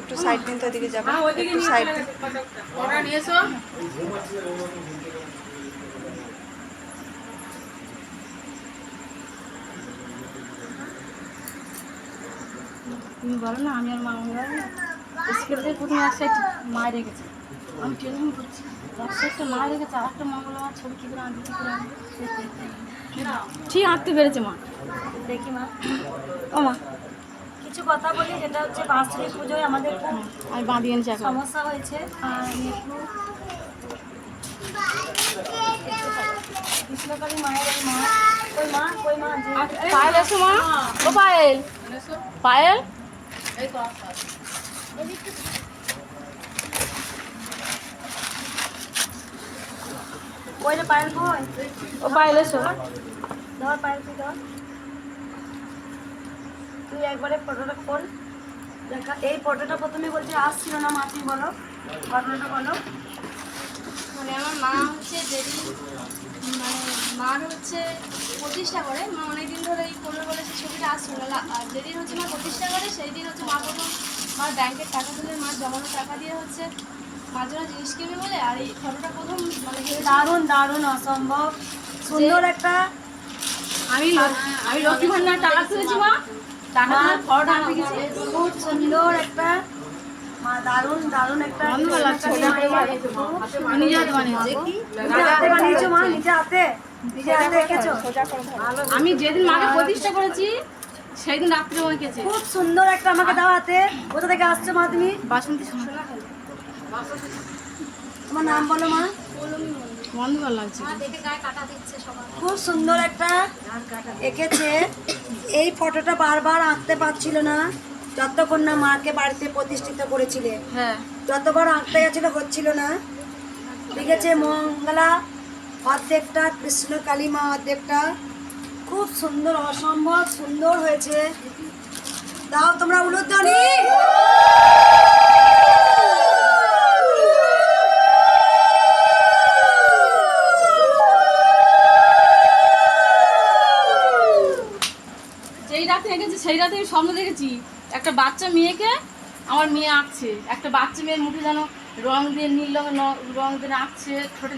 একটু সাইড দিন তো ওদিকে যাবে। একটু সাইড দিন তুমি বলো না আমি আর মা স্কুল থেকে প্রথমে এক সাইড মা রেখেছে। আমি টেনশন করছি। ঠিক আঁকতে পেরেছে মা? দেখি মা। ও মা। কিছু কথা বলি যেটা হচ্ছে বাঁশরি পুজোয় আমাদের খুব আমি বাঁধিয়ে সমস্যা হয়েছে। আর একটু কৃষ্ণকালী মায়ের মা। পায়েল এসো মা? ও পায়েল। পায়েল? এই তো ওই যে পায়েল কই? ও পায়েল এসো। ধর পায়েল তুই ধর। তুই একবারে ফটোটা খোল। দেখা এই ফটোটা প্রথমে বলছে আসছিল না মা তুই বলো। ঘটনাটা বলো। মানে আমার মা হচ্ছে যেদিন মানে মার হচ্ছে প্রতিষ্ঠা করে মা অনেকদিন ধরে এই করবে বলে সে ছবিটা আসছিল না। আর যেদিন হচ্ছে মা প্রতিষ্ঠা করে সেই দিন হচ্ছে মা প্রথম মার ব্যাংকের টাকা তুলে মার জমানো টাকা দিয়ে হচ্ছে মার জন্য জিনিস কিনবে বলে আর এই ফটোটা প্রথম দারুণ দারুণ অসম্ভব। সুন্দর একটা আমি আমি লক্ষ্মী ভান্ডার টাকা তুলেছি মা। টাকা ফটোটা গেছি খুব সুন্দর একটা মা দারুণ দারুণ একটা আমি নিজে হাতে বানিয়েছি? নিজে হাতে বানিয়েছো মা? নিজে হাতে? নিজে হাতে এঁকেছো আমি যেদিন মাকে প্রতিষ্ঠা করেছি সেদিন রাত্রে এঁকেছি। খুব সুন্দর একটা আমাকে দাও হাতে। কোথা থেকে আসছো মা তুমি? বাসন্তী তোমার নাম বলো মা। ভালো লাগছে। খুব সুন্দর একটা এঁকেছে। এই ফটোটা বারবার আঁকতে পারছিল না। যতক্ষণ না মাকে বাড়িতে প্রতিষ্ঠিত করেছিলে। হ্যাঁ। যতবার আঁকতে গেছিল হচ্ছিল না। ঠিক আছে মঙ্গলা অর্ধেকটা কৃষ্ণ কালীমা অর্ধেকটা। খুব সুন্দর অসম্ভব সুন্দর হয়েছে। দাও তোমরা উলুধ্বনি। এঁকেছি সেই রাতে আমি স্বপ্ন দেখেছি। একটা বাচ্চা মেয়েকে আমার মেয়ে আঁকছে। একটা বাচ্চা মেয়ের মুখে যেন রং দিয়ে নীল রঙের রং দিয়ে আঁকছে ছোটো